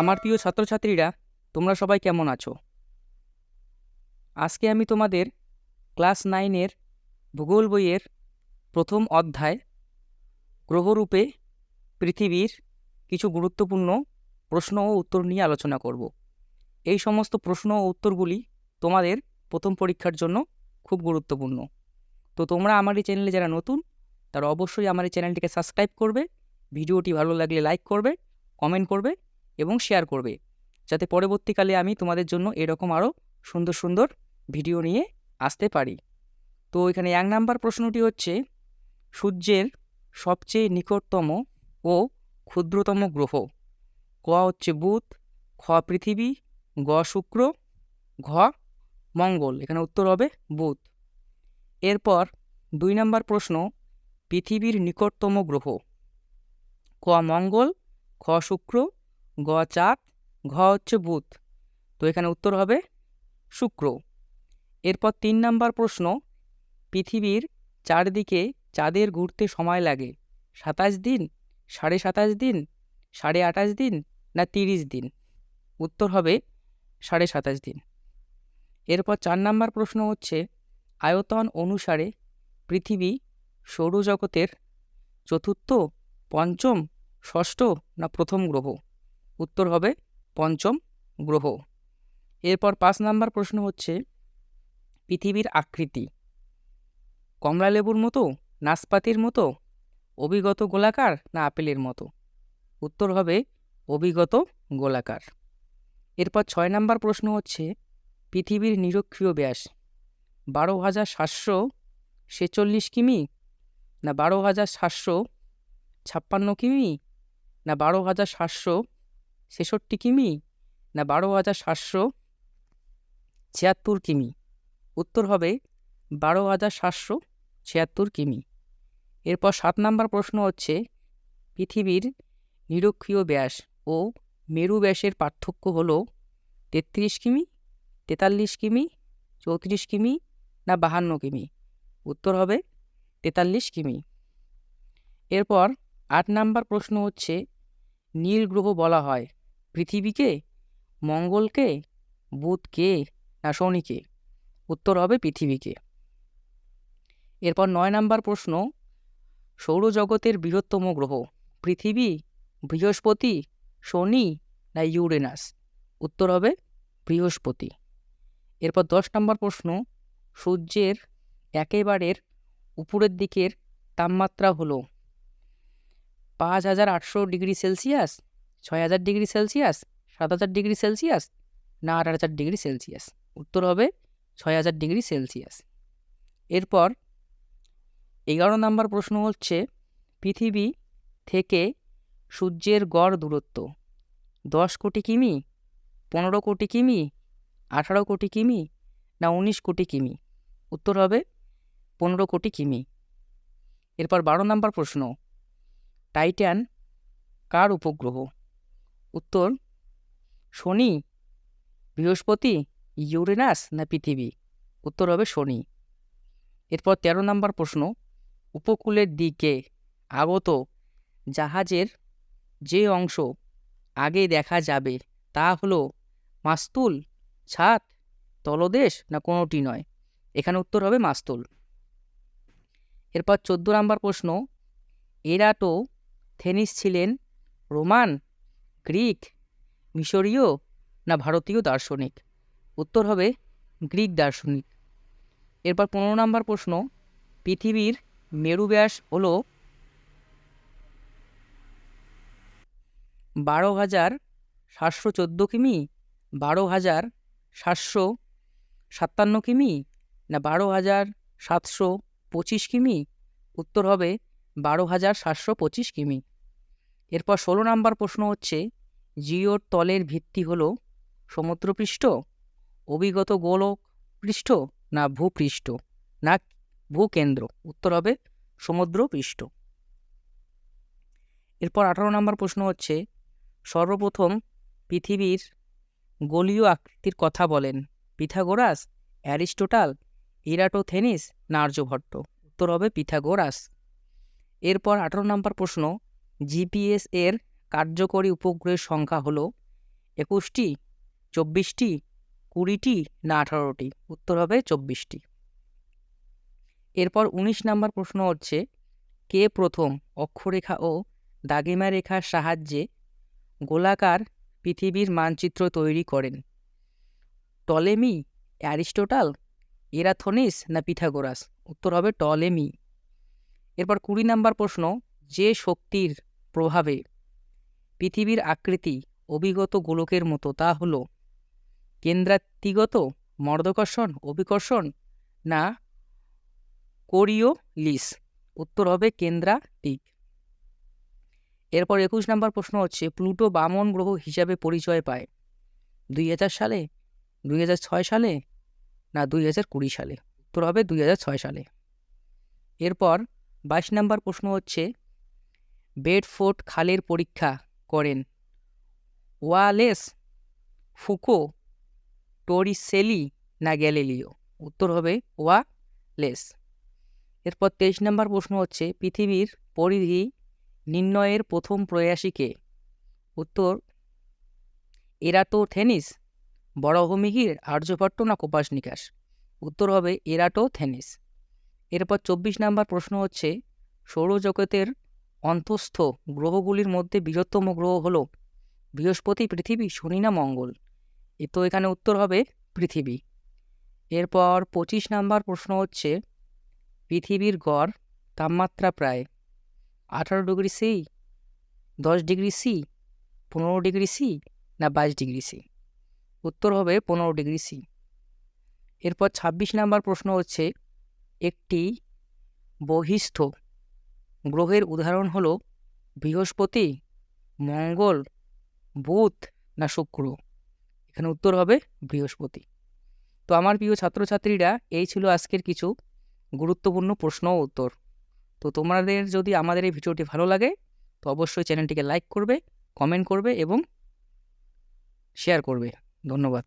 আমার প্রিয় ছাত্রছাত্রীরা, তোমরা সবাই কেমন আছো? আজকে আমি তোমাদের ক্লাস নাইনের ভূগোল বইয়ের প্রথম অধ্যায় গ্রহরূপে পৃথিবীর কিছু গুরুত্বপূর্ণ প্রশ্ন ও উত্তর নিয়ে আলোচনা করব। এই সমস্ত প্রশ্ন ও উত্তরগুলি তোমাদের প্রথম পরীক্ষার জন্য খুব গুরুত্বপূর্ণ। তো তোমরা আমার এই চ্যানেলে যারা নতুন, তারা অবশ্যই আমার এই চ্যানেলটিকে সাবস্ক্রাইব করবে, ভিডিওটি ভালো লাগলে লাইক করবে, কমেন্ট করবে এবং শেয়ার করবে। যাতে পরবর্তীকালে আমি তোমাদের জন্য এরকম আরও সুন্দর সুন্দর ভিডিও নিয়ে আসতে পারি। তো এখানে এক নাম্বার প্রশ্নটি হচ্ছে, সূর্যের সবচেয়ে নিকটতম ও ক্ষুদ্রতম গ্রহ। ক হচ্ছে বুধ, খ পৃথিবী, গ শুক্র, ঘ মঙ্গল। এখানে উত্তর হবে বুধ। এরপর দুই নাম্বার প্রশ্ন, পৃথিবীর নিকটতম গ্রহ। ক মঙ্গল, খ শুক্র গ চাঁদ, ঘ হচ্ছে বুধ। তো এখানে উত্তর হবে শুক্র। এরপর তিন নাম্বার প্রশ্ন, পৃথিবীর চারদিকে চাঁদের ঘুরতে সময় লাগে সাতাশ দিন, সাড়ে সাতাশ দিন, সাড়ে আঠাশ দিন না তিরিশ দিন? উত্তর হবে সাড়ে সাতাশ দিন। এরপর চার নাম্বার প্রশ্ন হচ্ছে, আয়তন অনুসারে পৃথিবী সৌরজগতের চতুর্থ, পঞ্চম, ষষ্ঠ না প্রথম গ্রহ? উত্তর হবে পঞ্চম গ্রহ। এরপর পাঁচ নাম্বার প্রশ্ন হচ্ছে, পৃথিবীর আকৃতি, কমলালেবুর মতো, নাশপাতির মতো, অভিগত গোলাকার না আপেলের মতো? উত্তর হবে অভিগত গোলাকার। এরপর ছয় নাম্বার প্রশ্ন হচ্ছে, পৃথিবীর নিরক্ষীয় ব্যাস বারো হাজার সাতশো ছেচল্লিশ কিমি না বারো হাজার সাতশো ছাপ্পান্ন কিমি না বারো হাজার সাতশো ছেষট্টি কিমি না বারো হাজার সাতশো ছিয়াত্তর কিমি? উত্তর হবে বারো হাজার সাতশো ছিয়াত্তর কিমি। এরপর সাত নাম্বার প্রশ্ন হচ্ছে, পৃথিবীর নিরক্ষীয় ব্যাস ও মেরু ব্যাসের পার্থক্য হল তেত্রিশ কিমি, তেতাল্লিশ কিমি, চৌত্রিশ কিমি না বাহান্ন কিমি? উত্তর হবে তেতাল্লিশ কিমি। এরপর আট নাম্বার প্রশ্ন হচ্ছে, নীল গ্রহ বলা হয় পৃথিবীকে, মঙ্গলকে, বুধকে না শনিকে? উত্তর হবে পৃথিবীকে। এরপর নয় নাম্বার প্রশ্ন, সৌরজগতের বৃহত্তম গ্রহ পৃথিবী, বৃহস্পতি, শনি না ইউরেনাস? উত্তর হবে বৃহস্পতি। এরপর দশ নম্বর প্রশ্ন, সূর্যের একেবারের উপরের দিকের তাপমাত্রা হলো পাঁচ হাজার আটশো ডিগ্রি সেলসিয়াস? ছয় হাজার ডিগ্রি সেলসিয়াস, সাত হাজার ডিগ্রি সেলসিয়াস, না আট হাজার ডিগ্রি সেলসিয়াস। উত্তর হবে ছয় হাজার ডিগ্রি সেলসিয়াস। এরপর এগারো নম্বর প্রশ্ন হচ্ছে, পৃথিবী থেকে সূর্যের গড় দূরত্ব দশ কোটি কিমি, পনেরো কোটি কিমি, আঠারো কোটি কিমি, না উনিশ কোটি কিমি? উত্তর হবে পনেরো কোটি কিমি। এরপর বারো নম্বর প্রশ্ন, টাইটান কার উপগ্রহ? উত্তর, শনি, বৃহস্পতি, ইউরেনাস না পৃথিবী? উত্তর হবে শনি। এরপর তেরো নম্বর প্রশ্ন, উপকূলের দিকে আগত জাহাজের যে অংশ আগে দেখা যাবে, তা হলো মাস্তুল, ছাদ, তলদেশ না কোনোটি নয়? এখানে উত্তর হবে মাস্তুল। এরপর চোদ্দ নম্বর প্রশ্ন, এরাটো থেনিস ছিলেন রোমান গ্রিক মিশরীয় না ভারতীয় দার্শনিক? উত্তর হবে গ্রিক দার্শনিক। এরপর পনেরো নম্বর প্রশ্ন, পৃথিবীর মেরু ব্যাস হল বারো হাজার সাতশো চোদ্দ কিমি, বারো হাজার সাতশো সাতান্ন কিমি, না বারো হাজার সাতশো পঁচিশ কিমি? উত্তর হবে বারো হাজার সাতশো পঁচিশ কিমি। এরপর ষোলো নম্বর প্রশ্ন হচ্ছে, জিওর তলের ভিত্তি হল সমুদ্রপৃষ্ঠ, অভিগত গোলক পৃষ্ঠ না ভূপৃষ্ঠ, না ভূকেন্দ্র? উত্তর হবে সমুদ্রপৃষ্ঠ। এরপর আঠারো নম্বর প্রশ্ন হচ্ছে, সর্বপ্রথম পৃথিবীর গোলীয় আকৃতির কথা বলেন, পিথাগোরাস, অ্যারিস্টোটাল, ইরাটোথেনিস না আর্যভট্ট? উত্তর হবে পিথাগোরাস। এরপর আঠারো নম্বর প্রশ্ন জিপিএস এর কার্যকরী উপগ্রহের সংখ্যা হলো একুশটি, চব্বিশটি, কুড়িটি না আঠারোটি। উত্তর হবে চব্বিশটি। এরপর উনিশ নাম্বার প্রশ্ন হচ্ছে, কে প্রথম অক্ষরেখা ও দাগিমা রেখার সাহায্যে গোলাকার পৃথিবীর মানচিত্র তৈরি করেন? টলেমি, অ্যারিস্টোটাল এরাথনিস না পিথাগোরাস? উত্তর হবে টলেমি। এরপর কুড়ি নাম্বার প্রশ্ন, যে শক্তির প্রভাবে। পৃথিবীর আকৃতি অভিগত গোলকের মতো, তা হলো কেন্দ্রাতিগত মর্দকর্ষণ, অভিকর্ষণ না কোরিওলিস। উত্তর হবে কেন্দ্রাতিক। এরপর একুশ নম্বর প্রশ্ন হচ্ছে, প্লুটো বামন গ্রহ হিসাবে পরিচয় পায় দুই হাজার সালে, দুই হাজার ছয় সালে না দুই হাজার কুড়ি সালে? উত্তর হবে দুই হাজার ছয় সালে। এরপর বাইশ নম্বর প্রশ্ন হচ্ছে বেডফোর্ড খালের পরীক্ষা করেন। ওয়ালেস, ফুকো, টোরিসেলি না গ্যালিলিও? উত্তর হবে ওয়া লেস এরপর তেইশ নম্বর প্রশ্ন হচ্ছে, পৃথিবীর পরিধি নির্ণয়ের প্রথম প্রয়াসীকে উত্তর, এরাটোথেনিস বড়ভূমিহির আর্যভট্ট না কোপাসনিকাস উত্তর হবে এরাটোথেনিস। এরপর চব্বিশ নম্বর প্রশ্ন হচ্ছে, সৌরজগতের অন্তঃস্থ। গ্রহগুলির মধ্যে বৃহত্তম গ্রহ হল বৃহস্পতি, পৃথিবী, শনি না মঙ্গল। এ তো এখানে উত্তর হবে পৃথিবী। এরপর পঁচিশ নাম্বার প্রশ্ন হচ্ছে, পৃথিবীর গড় তাপমাত্রা প্রায় আঠারো ডিগ্রি সি, দশ ডিগ্রি সি, পনেরো ডিগ্রি সি না বাইশ ডিগ্রি সি? উত্তর হবে পনেরো ডিগ্রি সি। এরপর ছাব্বিশ নাম্বার প্রশ্ন হচ্ছে, একটি বহিস্থ গ্রহের উদাহরণ হল বৃহস্পতি, মঙ্গল, বুধ না শুক্র। এখানে উত্তর হবে বৃহস্পতি। তো আমার প্রিয় ছাত্রছাত্রীরা, এই ছিল আজকের কিছু গুরুত্বপূর্ণ প্রশ্ন ও উত্তর। তো তোমাদের যদি আমাদের এই ভিডিওটি ভালো লাগে, তো অবশ্যই চ্যানেলটিকে লাইক করবে, কমেন্ট করবে এবং শেয়ার করবে। ধন্যবাদ।